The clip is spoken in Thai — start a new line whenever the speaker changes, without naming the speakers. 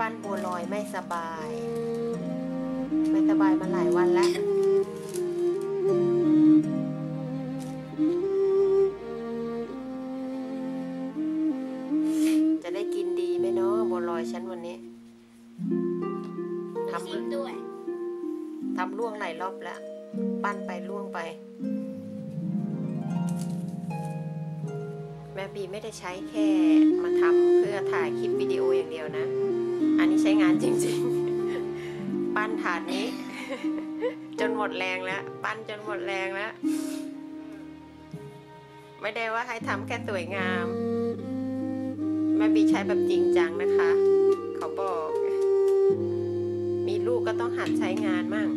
ปั้นบัวลอยไม่สบาย ไม่สบายมาหลายวันแล้วจะได้กินดีไหมเนาะบัวลอยฉันวันนี้ทำ
ชิมด้วย
ทำล่วงหลายรอบแล้ว ปั้นไปล่วงไป แม่ปีไม่ได้ใช้แค่มาทำเพื่อถ่ายคลิปวิดีโออย่างเดียวนะอันนี้ใช้งานจริงๆ ปั้นถาดนี้ จนหมดแรงแล้ว ปั้นจนหมดแรงแล้ว ไม่ได้ว่าให้ทำแค่สวยงามแม่บีใช้แบบจริงจังนะคะ เขาบอก มีลูกก็ต้องหัดใช้งานมั่ง